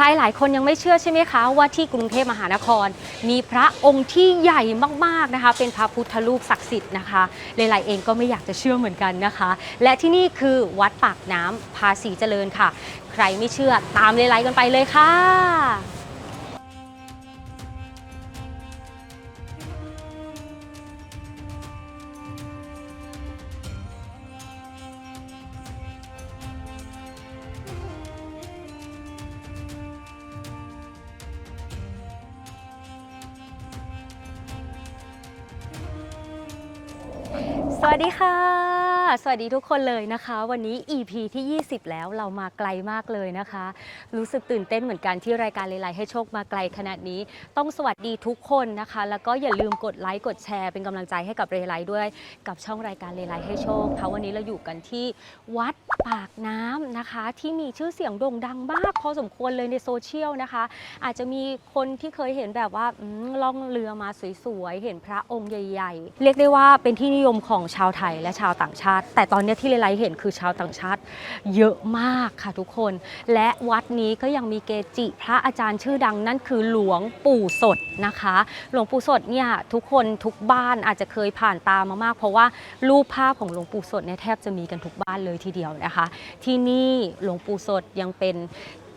รหลายคนยังไม่เชื่อใช่ไหมคะ ว่าที่กรุงเทพมหานคร มีพระองค์ที่ใหญ่มากๆนะคะ เป็นพระพุทธรูปศักดิ์สิทธิ์นะคะเลไลเองก็ไม่อยากจะเชื่อเหมือนกันนะคะ และที่นี่คือวัดปากน้ำภาษีเจริญค่ะ ใครไม่เชื่อตามเลไลกันไปเลยค่ะ สวัสดีค่ะ สวัสดีทุกคนเลยนะคะ วันนี้ EP ที่ 20 แล้วเรามาไกลมากเลยนะคะ รู้สึกตื่นเต้นเหมือนกันที่รายการเลไลให้โชคมาไกลขนาดนี้ ต้องสวัสดีทุกคนนะคะ แล้วก็อย่าลืมกดไลค์กดแชร์เป็นกำลังใจให้กับเรไลด้วย กับช่องรายการเลไลให้โชคค่ะวันนี้เราอยู่กันที่วัด ปากน้ำนะคะ ที่มีชื่อเสียงโด่งดังมาก พอสมควรเลยในโซเชียลนะคะ อาจจะมีคนที่เคยเห็นแบบว่าอืมล่องเรือมาสวยๆ เห็นพระองค์ใหญ่ๆ เรียกได้ว่าเป็นที่นิยมของชาวไทยและชาวต่างชาติ แต่ตอนนี้ที่เลไลเห็นคือชาวต่างชาติ เยอะมากค่ะทุกคน และวัดนี้ก็ยังมีเกจิ พระอาจารย์ชื่อดังนั่นคือหลวงปู่สดนะคะ หลวงปู่สดเนี่ยทุกคนทุกบ้านอาจจะเคยผ่านตามมามาก เพราะว่ารูปภาพของหลวงปู่สดเนี่ยแทบจะมีกันทุกบ้านเลยทีเดียวนะคะที่นี่หลวงปู่สดยังเป็น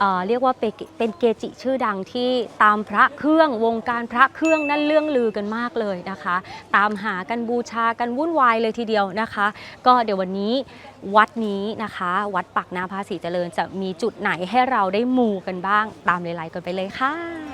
เเรียกว่าเป็นเป็นเกจิชื่อดังที่ตามพระเครื่องวงการพระเครื่องนั่นเรื่องลือกันมากเลยนะคะ ตามหากันบูชากันวุ่นวายเลยทีเดียวนะคะ ก็เดี๋ยววันนี้วัดนี้นะคะ วัดปากน้ำภาษีเจริญจะมีจุดไหนให้เราได้มูกันบ้าง ตามเลยไลน์กันไปเลยค่ะ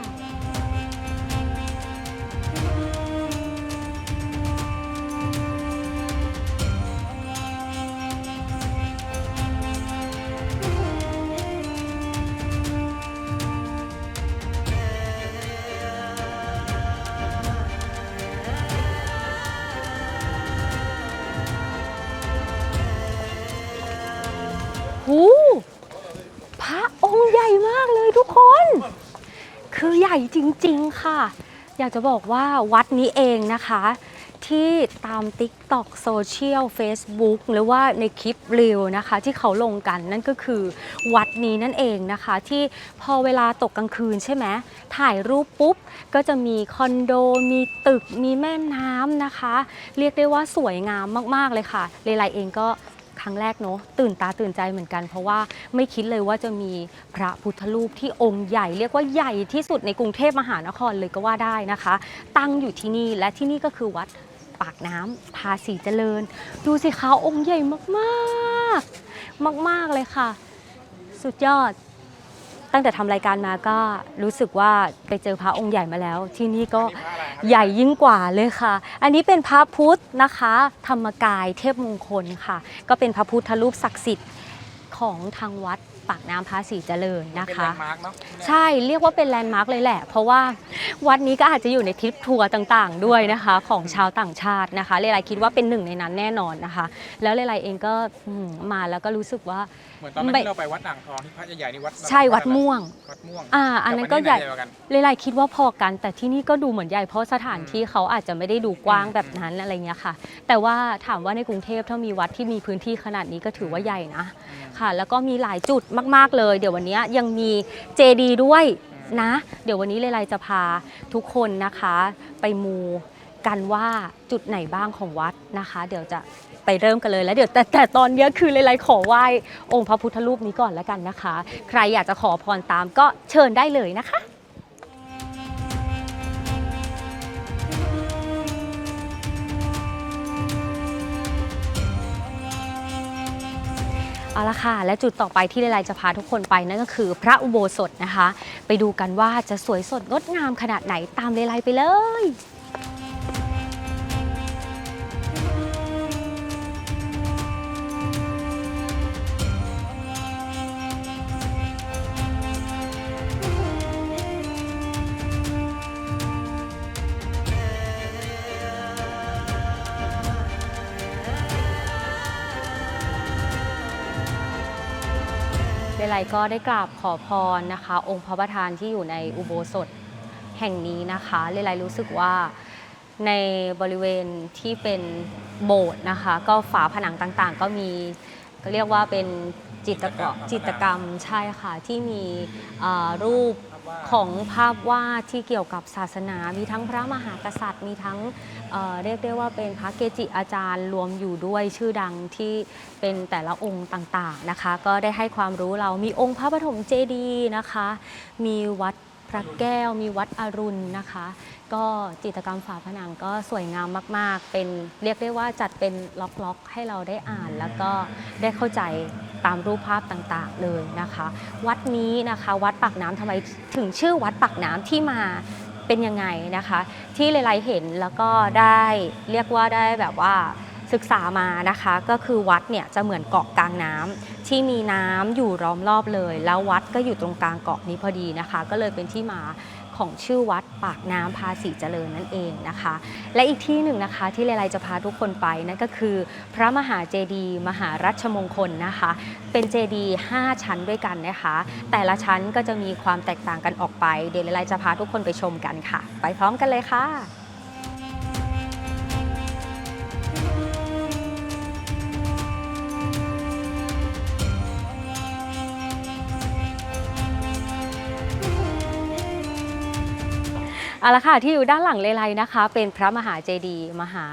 จริงค่ะ อยากจะบอกว่าวัดนี้เองนะคะ ที่ตาม TikTok โซเชียล Facebook หรือว่าในคลิปรีวนะคะ ที่เขาลงกันนั่นก็คือวัดนี้นั่นเองนะคะ ที่พอเวลาตกกลางคืนใช่ไหมถ่ายรูปปุ๊บ ก็จะมีคอนโด มีตึกมีแม่น้ำนะคะ เรียกได้ว่าสวยงามมาก ๆ เลยค่ะเลไลเองก็ ครั้งแรกเนาะตื่นตาตื่นใจเหมือนกัน เพราะว่าไม่คิดเลยว่าจะมีพระพุทธรูปที่องค์ใหญ่ เรียกว่าใหญ่ที่สุดในกรุงเทพมหานครเลยก็ว่าได้นะคะ ตั้งอยู่ที่นี่และที่นี่ก็คือวัดปากน้ำภาษีเจริญ ดูสิคะองค์ใหญ่มากๆ มาก ๆเลยค่ะ สุดยอด ตั้งแต่ทำรายการมาก็รู้สึกว่าไปเจอพระองค์ใหญ่มาแล้ว ที่นี่ก็ ใหญ่ยิ่งกว่าเลยค่ะ อันนี้เป็นพระพุทธนะคะ ธรรมกายเทพมงคลค่ะ ก็เป็นพระพุทธรูปศักดิ์สิทธิ์ของทางวัดปากน้ำพระศรีเจริญนะเป็นคะแลนด์มาร์กเนาะใช่เรียกว่าเป็นแลนด์มาร์กเลยแหละ เพราะว่าวัดนี้ก็อาจจะอยู่ในทริปทัวร์ต่างๆ ด้วยนะคะ ของชาวต่างชาตินะคะ เลไลคิดว่าเป็นหนึ่งในนั้นแน่นอนนะคะ แล้วเลไลเองก็อืมมาแล้วก็รู้สึกว่า เหมือนตอนนั้นไม่ที่เราไปวัดอ่างทองที่พระใหญ่ๆนี่วัดใช่วัดม่วง วัดม่วงอ่า อันนั้นก็ใหญ่แต่วัากันเลไลคิดว่าพอกัน แต่ที่นี่ก็ดูเหมือนใหญ่เพราะสถานที่เขาอาจจะไม่ได้ดูกว้างแบบนั้นอะไรเงี้ยค่ะ แต่ว่าถามว่าในกรุงเทพถ้ามีวัดที่มีพื้นที่ขนาดนี้ก็ถือว่าใหญ่นะค่ะ แล้วก็มีหลายจุดมาก ๆเลย เดี๋ยววันนี้ยังมีเจดีด้วยนะ เดี๋ยววันนี้เลไลจะพาทุกคนนะคะ ไปมูกันว่าจุดไหนบ้างของวัดนะคะ เดี๋ยวจะ ไปเริ่มกันเลยแล้วเดี๋ยวแต่แต่ตอนนี้คือเลไลขอไหว้องค์พระพุทธรูปนี้ก่อนแล้วกันนะคะ ใครอยากจะขอพรตามก็เชิญได้เลยนะคะเอาละค่ะ และจุดต่อไปที่เลไลจะพาทุกคนไปนั่นก็คือพระอุโบสถนะคะ ไปดูกันว่าจะสวยสดงดงามขนาดไหนตามเลไลไปเลย ไลก็ได้กราบขอพรนะคะ องค์พระประธานที่อยู่ในอุโบสถแห่งนี้นะคะเลไลรู้สึกว่าในบริเวณที่เป็นโบสถ์นะคะ ก็ฝาผนังต่างๆ ก็มีก็เรียกว่าเป็นจิตกรรมจิตกรรมใช่ค่ะที่มีรูป ของภาพวาดที่เกี่ยวกับศาสนา มีทั้งพระมหากษัตริย์ มีทั้งเเรียกได้ว่าเป็นพระเกจิอาจารย์รวมอยู่ด้วยชื่อดังที่เป็นแต่ละองค์ต่างๆนะคะ ก็ได้ให้ความรู้เรามีองค์พระปฐมเจดีย์นะคะ มีวัดพระแก้วมีวัดอรุณนะคะ ก็จิตรกรรมฝาผนังก็สวยงามมาก ๆ เป็นเรียกได้ว่าจัดเป็นล็อกๆ ให้เราได้อ่านแล้วก็ได้เข้าใจ ตามรูปภาพต่างๆเลยนะคะ วัดนี้นะคะวัดปากน้ำทำไมถึงชื่อวัดปากน้ำที่มาเป็นยังไงนะคะ ที่หลายๆเห็นแล้วก็ได้เรียกว่าได้แบบว่าศึกษามานะคะก็คือวัดเนี่ยจะเหมือนเกาะกลางน้ำที่มีน้ำอยู่ล้อมรอบเลย แล้ววัดก็อยู่ตรงกลางเกาะนี้พอดีนะคะ ก็เลยเป็นที่มา ของชื่อวัดปากน้ำภาษีเจริญนั่นเองนะคะ และอีกที่หนึ่งนะคะที่เลไลจะพาทุกคนไปนั่นก็คือ พระมหาเจดีย์มหารัชมงคลนะคะ เป็นเจดีย์5ชั้นด้วยกันนะคะ แต่ละชั้นก็จะมีความแตกต่างกันออกไป เดี๋ยวเลไลจะพาทุกคนไปชมกันค่ะ ไปพร้อมกันเลยค่ะ เอาละค่ะที่อยู่ด้านหลังเลไลนะคะ เป็นพระมหาเจดีย์มหา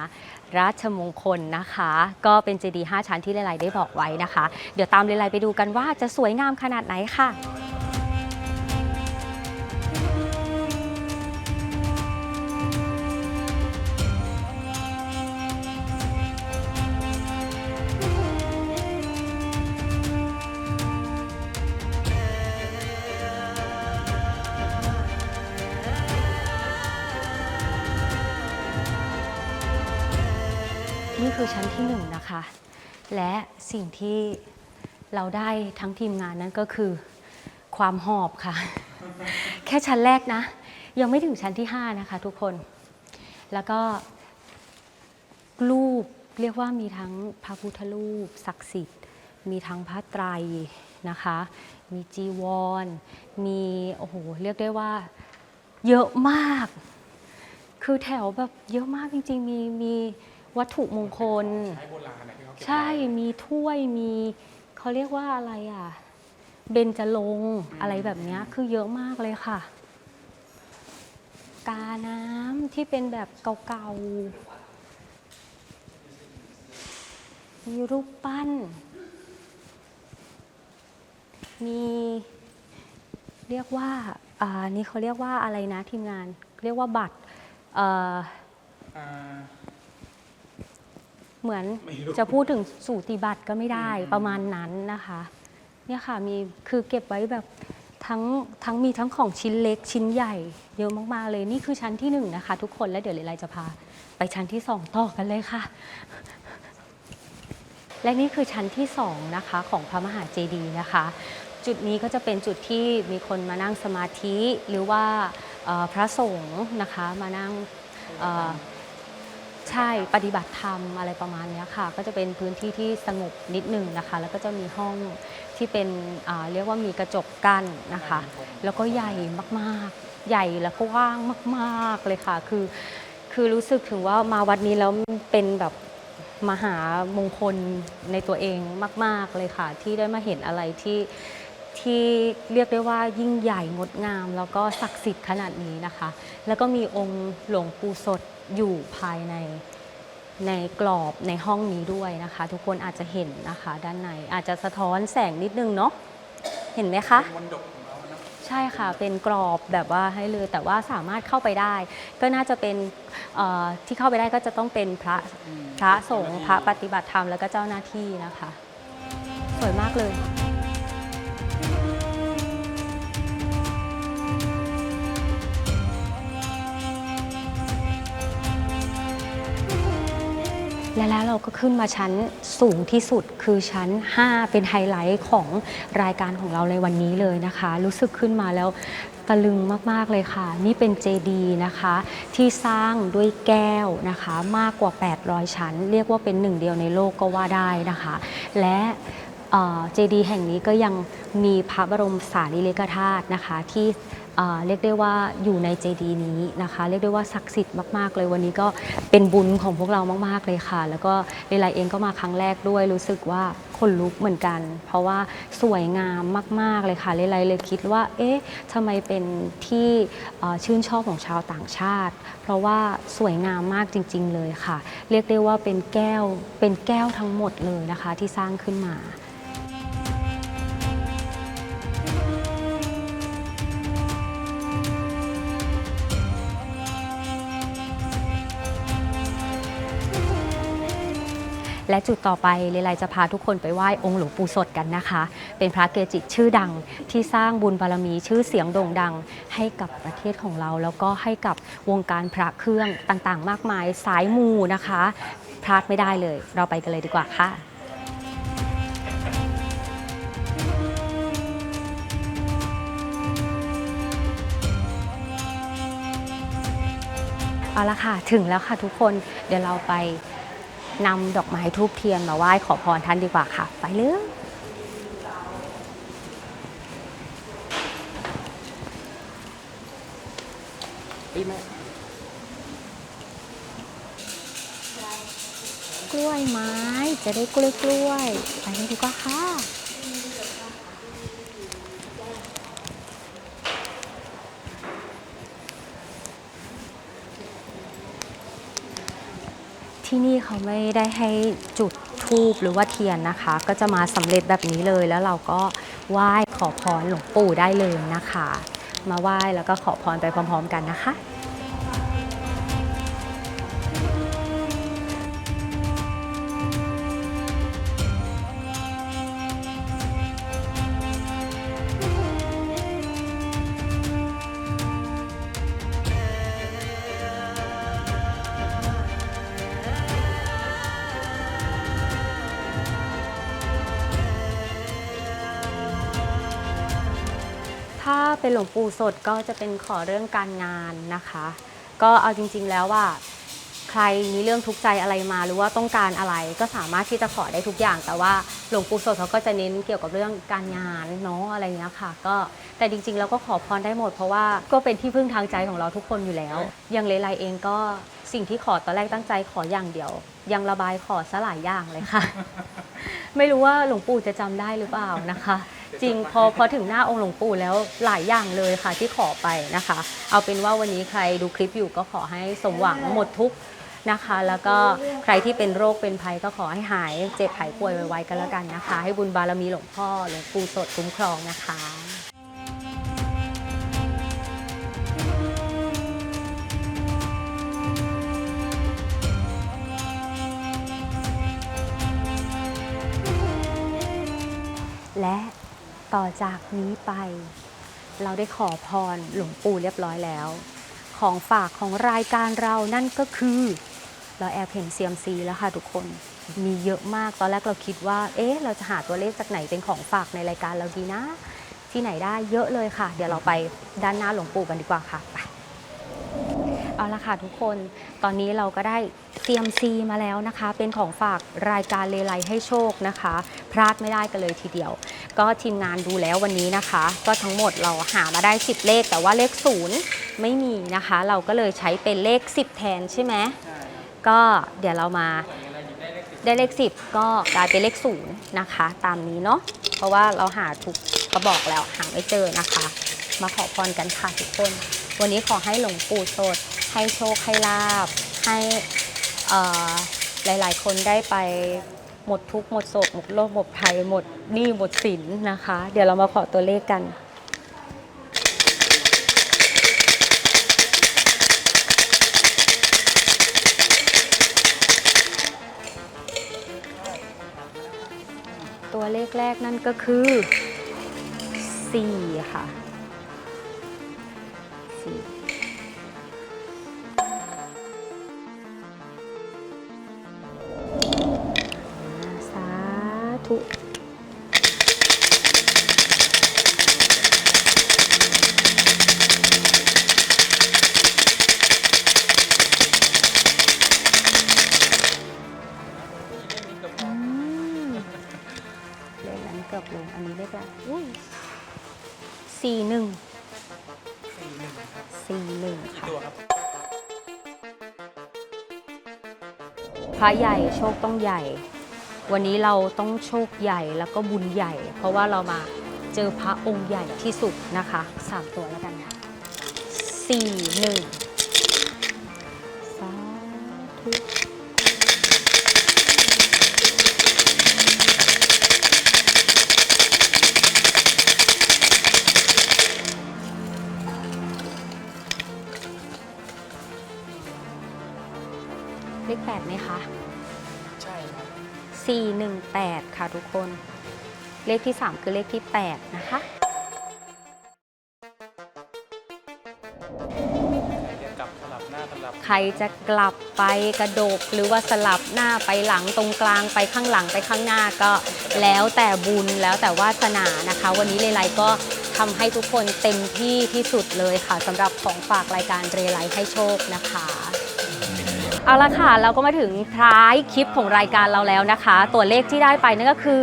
ราชมงคลนะคะ ก็เป็นเจดีย์5ชั้นที่เลไลได้บอกไว้นะคะ เดี๋ยวตามเลไลไปดูกันว่าจะสวยงามขนาดไหนค่ะ คือชั้นที่หนึ่งนะคะ และสิ่งที่เราได้ทั้งทีมงานนั้นก็คือ ความหอบค่ะ แค่ชั้นแรกนะ ยังไม่ถึงชั้นที่ 5 นะคะทุกคน แล้วก็รูปเรียกว่ามีทั้งพระพุทธรูปศักดิ์สิทธิ์ มีทั้งพระไตรนะคะ มีจีวร มีโอ้โหเรียกได้ว่าเยอะมาก คือแถวแบบเยอะมากจริงๆ มีมี วัตถุมงคล ใช้โบราณนะที่เขาเก็บใช่ไว้มีถ้วยมีเขาเรียกว่าอะไรอะ เบญจรงค์อะไรแบบเนี้ยคือเยอะมากเลยค่ะ กาน้ำที่เป็นแบบเก่าๆ มีรูปปั้น มีเรียกว่าอ่านี่เขาเรียกว่าอะไรนะทีมงาน เรียกว่าบัตรเอ่อ อ่า เหมือนไม่รู้จะพูดถึงสูติบัตรก็ไม่ได้อืมประมาณนั้นนะคะ เนี่ยค่ะมีคือเก็บไว้แบบทั้งทั้งมีทั้งของชิ้นเล็กชิ้นใหญ่เยอะมากๆเลยนี่คือชั้นที่หนึ่งนะคะ ทุกคนแล้วเดี๋ยวเลไลจะพา ไปชั้นที่สองต่อกันเลยค่ะ และนี่คือชั้นที่สองนะคะของพระมหาเจดีย์นะคะ จุดนี้ก็จะเป็นจุดที่มีคนมานั่งสมาธิหรือว่าเอ่อพระสงฆ์นะคะมานั่งเอ่อ ใช่ปฏิบัติธรรมอะไรประมาณนี้ค่ะ ก็จะเป็นพื้นที่ที่สงบนิดหนึ่งนะคะ แล้วก็จะมีห้องที่เป็นเรียกว่ามีกระจกกั้นนะคะ แล้วก็ใหญ่มากๆ ใหญ่แล้วก็ว่างมาก ๆเลยค่ะ คือ คือรู้สึกถึงว่ามาวัดนี้แล้วเป็นแบบมหามงคลในตัวเองมาก ๆเลยค่ะ ที่ได้มาเห็นอะไรที่ ที่เรียกได้ว่ายิ่งใหญ่งดงาม แล้วก็ศักดิ์สิทธิ์ขนาดนี้นะคะ แล้วก็มีองค์หลวงปู่สดอยู่ภายในในกรอบในห้องนี้ด้วยนะคะ ทุกคนอาจจะเห็นนะคะ ด้านในอาจจะสะท้อนแสงนิดนึงเนาะเห็นไหมคะ มนดกของเรานะใช่ค่ะ เป็นกรอบแบบว่าให้เลย แต่ว่าสามารถเข้าไปได้ ก็น่าจะเป็นเอ่อที่เข้าไปได้ก็จะต้องเป็นพระพระสงฆ์พระปฏิบัติธรรมแล้วก็เจ้าหน้าที่นะคะ สวยมากเลย และแล้วเราก็ขึ้นมาชั้นสูงที่สุดคือชั้น 5 เป็นไฮไลท์ของรายการของเราในวันนี้เลยนะคะ รู้สึกขึ้นมาแล้วตะลึงมาก ๆ เลยค่ะ นี่เป็นเจดีย์นะคะ ที่สร้างด้วยแก้วนะคะ มากกว่า 800 ชั้น เรียกว่าเป็นหนึ่งเดียวในโลกก็ว่าได้นะคะ และเจดีย์แห่งนี้ก็ยังมีพระบรมสารีริกธาตุนะคะที่ เรียกได้ว่าอยู่ในเจดีย์นี้นะคะ เรียกได้ว่าศักดิ์สิทธิ์มากๆ เลยวันนี้ก็เป็นบุญของพวกเรามากๆเลยค่ะ แล้วก็เลไลเองก็มาครั้งแรกด้วยรู้สึกว่าขนลุกเหมือนกัน เพราะว่าสวยงามมาก ๆ เลยค่ะเลยเลยคิดว่า เอ๊ะทำไมเป็นที่ชื่นชอบของชาวต่างชาติ เพราะว่าสวยงามมากจริง ๆ เลยค่ะ เรียกได้ว่าเป็นแก้วเป็นแก้วทั้งหมดเลยนะคะที่สร้างขึ้นมา และจุดต่อไปเลไลจะพาทุกคนไปไหว้องค์หลวงปู่สดกันนะคะ เป็นพระเกจิชื่อดังที่สร้างบุญบารมีชื่อเสียงโด่งดัง ให้กับประเทศของเรา แล้วก็ให้กับวงการพระเครื่องต่างๆ มากมายสายมูนะคะพลาดไม่ได้เลย เราไปกันเลยดีกว่าค่ะเอาละค่ะ ถึงแล้วค่ะทุกคน เดี๋ยวเราไป นำดอกไม้ทูบเทียนมาไหว้ขอพรท่านดีกว่าค่ะ ไปเลยกล้วยไม้จะได้กล้วยกล้วยไปเลยดีกว่าค่ะ ที่นี่เขาไม่ได้ให้จุดทูบหรือว่าเทียนนะคะ ก็จะมาสำเร็จแบบนี้เลยแล้วเราก็ไหว้ขอพรหลวงปู่ได้เลยนะคะ มาไหว้แล้วก็ขอพรไปพร้อม ๆ กันนะคะ ถ้าเป็นหลวงปู่สดก็จะเป็นขอเรื่องการงานนะคะ ก็เอาจริงๆแล้วว่า ใครมีเรื่องทุกข์ใจอะไรมาหรือว่าต้องการอะไรก็สามารถที่จะขอได้ทุกอย่าง แต่ว่าหลวงปู่สดเขาก็จะเน้นเกี่ยวกับเรื่องการงานเนาะอะไรเงี้ยค่ะ ก็แต่จริงๆแล้วก็ขอพรได้หมด เพราะว่าก็เป็นที่พึ่งทางใจของเราทุกคนอยู่แล้ว อย่างเลไลเองก็สิ่งที่ขอตอนแรกตั้งใจขออย่างเดียว ยังระบายขอซะหลายอย่างเลยค่ะ ไม่รู้ว่าหลวงปู่จะจำได้หรือเปล่านะคะ จริงพอพอถึงหน้าองค์หลวงปู่แล้วหลายอย่างเลยค่ะที่ขอไปนะคะ เอาเป็นว่าวันนี้ใครดูคลิปอยู่ก็ขอให้สมหวังหมดทุกข์นะคะ แล้วก็ใครที่เป็นโรคเป็นภัยก็ขอให้หายเจ็บหายป่วยไวๆกันแล้วกันนะคะ ให้บุญบารมีหลวงพ่อหลวงปู่สดคุ้มครองนะคะ และต่อจากนี้ไป เราได้ขอพรหลวงปู่เรียบร้อยแล้ว ของฝากของรายการเรานั่นก็คือ เราแอบเห็นเซียมซีแล้วค่ะทุกคนมีเยอะมากตอนแรกเราคิดว่า เอ๊ะ เราจะหาตัวเลขจากไหนเป็นของฝากในรายการเราดีนะ ที่ไหนได้เยอะเลยค่ะ เดี๋ยวเราไปด้านหน้าหลวงปู่กันดีกว่าค่ะไป เอาละค่ะทุกคน ตอนนี้เราก็ได้เซียมซีมาแล้วนะคะ เป็นของฝากรายการเลไลให้โชคนะคะ พลาดไม่ได้กันเลยทีเดียว ก็ทีมงานดูแล้ววันนี้นะคะ ก็ทั้งหมดเราหามาได้ 10 เลข แต่ว่าเลขศูนย์ไม่มีนะคะ เราก็เลยใช้เป็นเลข 10 แทนใช่ไหมใช่ก็เดี๋ยวเรามาได้เลขสิบได้เลข 10 ก็กลายเป็นเลขศูนย์นะคะ ตามนี้เนาะเพราะว่าเราหาทุกกระบอกแล้วหาไม่เจอนะคะ มาขอพรกันค่ะทุกคน วันนี้ขอให้หลวงปู่สด ให้โชคให้ลาบ ให้หลาย ๆ คนได้ไปหมดทุกข์หมดโศกหมดโรคหมดภัยหมดหนี้หมดสินนะคะ เดี๋ยวเรามาขอตัวเลขกันตัวเลขแรกนั่นก็คือ 4 ค่ะ 4 ลง อันนี้เลขอะไรอุ้ยสี่หนึ่งสี่หนึ่งครับสี่หนึ่งกี่ค่ะตัวครับพระใหญ่โชคต้องใหญ่ วันนี้เราต้องโชคใหญ่แล้วก็บุญใหญ่ เพราะว่าเรามาเจอพระองค์ใหญ่ที่สุดนะคะสามตัวแล้วกันค่ะสี่หนึ่ง ขแปดไหมคะ ใช่ครับ 418 ค่ะทุกคน เลขที่ 3 คือเลขที่ 8 นะคะเดี๋ยวกลับสลับหน้าสลับใครจะกลับไปกระโดกหรือว่าสลับหน้าไปหลังตรงกลางไปข้างหลังไปข้างหน้าก็แล้วแต่บุญแล้วแต่วาสนานะคะ วันนี้เลไลก็ทำให้ทุกคนเต็มที่ที่สุดเลยค่ะสำหรับของฝากรายการเรไลให้โชคนะคะ เอาละค่ะ เราก็มาถึงท้ายคลิปของรายการเราแล้วนะคะ ตัวเลขที่ได้ไปนั่นก็คือ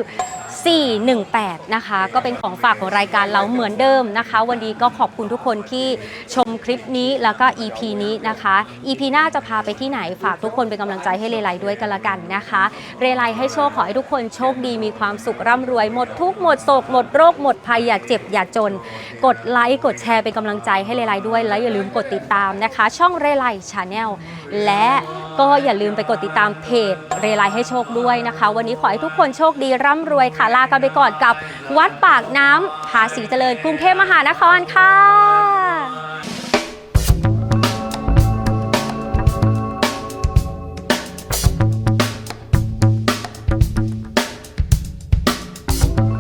418 นะคะ ก็เป็นของฝากของรายการเราเหมือนเดิมนะคะ วันนี้ก็ขอบคุณทุกคนที่ชมคลิปนี้แล้วก็ EP นี้นะคะ EP หน้าจะพาไปที่ไหนฝากทุกคนเป็นกำลังใจให้เรไลด้วยกันละกันนะคะ เรไลให้โชคขอให้ทุกคนโชคดีมีความสุขร่ำรวยหมดทุกข์หมดโศกหมดโรคหมดภัยอย่าเจ็บอย่าจน กดไลค์กดแชร์เป็นกำลังใจให้เรไลด้วยและอย่าลืมกดติดตามนะคะ ช่องเรไลชาแนลและ ก็อย่าลืมไปกดติดตามเพจเรไลให้โชคด้วยนะคะ วันนี้ขอให้ทุกคนโชคดีร่ำรวยค่ะลากันไปก่อนกับวัดปากน้ำภาษีเจริญกรุงเทพมหานครค่ะ